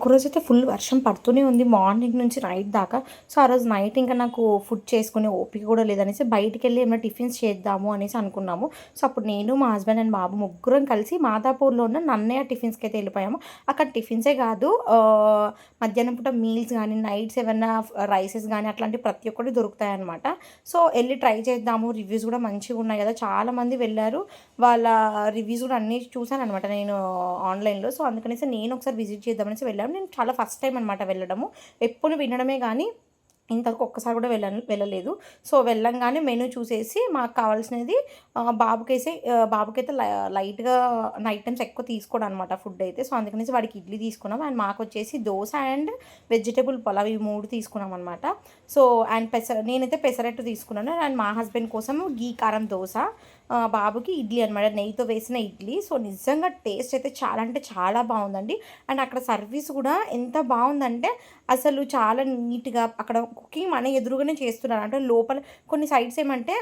ఒకరోజు అయితే ఫుల్ వర్షం పడుతూనే ఉంది. మార్నింగ్ నుంచి నైట్ దాకా. సో ఆ రోజు నైట్ ఇంకా నాకు ఫుడ్ చేసుకునే ఓపిక కూడా లేదనేసి బయటికి వెళ్ళి ఏమైనా టిఫిన్స్ చేద్దాము అనేసి అనుకున్నాము. సో అప్పుడు నేను మా హస్బెండ్ అండ్ బాబు ముగ్గురం కలిసి మాదాపూర్లో ఉన్న నన్నయ్య టిఫిన్స్కి అయితే వెళ్ళిపోయాము. అక్కడ టిఫిన్సే కాదు మధ్యాహ్నం పూట మీల్స్ కానీ నైట్స్ ఏమైనా రైసెస్ కానీ అట్లాంటి ప్రతి ఒక్కటి దొరుకుతాయి అనమాట సో వెళ్ళి ట్రై చేద్దాము. రివ్యూస్ కూడా మంచిగా ఉన్నాయి కదా. చాలామంది వెళ్ళారు. వాళ్ళ రివ్యూస్ కూడా అన్నీ చూశాను అనమాట నేను ఆన్లైన్లో సో అందుకనేసి నేను ఒకసారి విజిట్ చేద్దామనేసి వెళ్ళాను. నేను చాలా ఫస్ట్ టైం అనమాట వెళ్ళడము. ఎప్పుడు వినడమే కానీ ఇంతకు ఒక్కసారి కూడా వెళ్ళ వెళ్ళలేదు. సో వెళ్ళంగానే మెనూ చూసేసి మాకు కావాల్సినది ఆ, బాబుకేసి బాబుకైతే లై- లైట్గా నైట్ టైమ్స్ ఎక్కువ తీసుకోవడం అనమాట ఫుడ్ అయితే. సో అందుకనేసి వాడికి ఇడ్లీ తీసుకున్నాం. అండ్ మాకు వచ్చేసి దోశ అండ్ వెజిటేబుల్ పులావ్ ఈ మూడు తీసుకున్నాం అనమాట సో అండ్ పెసర నేనైతే పెసరట్టు తీసుకున్నాను. అండ్ మా హస్బెండ్ కోసం గీ కారం దోశ. బాబుకి ఇడ్లీ అనమాట నెయ్యితో వేసిన ఇడ్లీ. సో నిజంగా టేస్ట్ అయితే చాలా అంటే చాలా బాగుందండి. అండ్ అక్కడ సర్వీస్ కూడా ఎంత బాగుందంటే అసలు చాలా నీట్గా అక్కడ కుకింగ్ మన ఎదురుగానే చేస్తున్నారు. అంటే లోపల కొన్ని సైడ్స్ ఏమంటే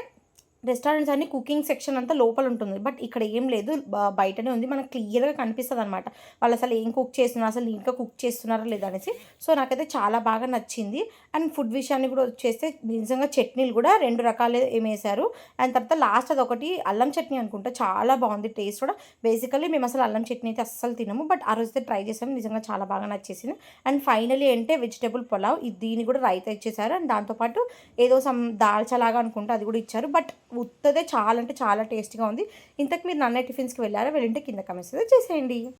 రెస్టారెంట్స్ అన్ని కుకింగ్ సెక్షన్ అంతా లోపల ఉంటుంది. బట్ ఇక్కడ ఏం లేదు. బయటనే ఉంది. మనకు క్లియర్గా కనిపిస్తుంది అనమాట వాళ్ళు అసలు ఏం కుక్ చేస్తున్నారు అసలు నీట్గా కుక్ చేస్తున్నారా లేదా అనేసి. సో నాకైతే చాలా బాగా నచ్చింది. అండ్ ఫుడ్ విషయాన్ని కూడా వచ్చేస్తే నిజంగా చట్నీలు కూడా రెండు రకాలే ఏమేసారు. అండ్ తర్వాత లాస్ట్ అది ఒకటి అల్లం చట్నీ అనుకుంటా. చాలా బాగుంది టేస్ట్ కూడా. బేసికల్లీ మేము అసలు అల్లం చట్నీ అయితే అస్సలు తినము. బట్ ఆ రోజైతే ట్రై చేసాము. నిజంగా చాలా బాగా నచ్చేసింది. అండ్ ఫైనలీ అంటే వెజిటేబుల్ పులావ్. ఇది దీన్ని కూడా రైతా ఇచ్చేసారు అండ్ దాంతోపాటు ఏదో సమ్ దాల్చలాగా అనుకుంటా అది కూడా ఇచ్చారు. బట్ ఉత్తదే చాలా అంటే చాలా టేస్టీగా ఉంది. ఇంతకు మీరు నన్నే టిఫిన్స్కి వెళ్ళారా? వెళ్ళింటే కింద కమెంట్స్ చేసేయండి.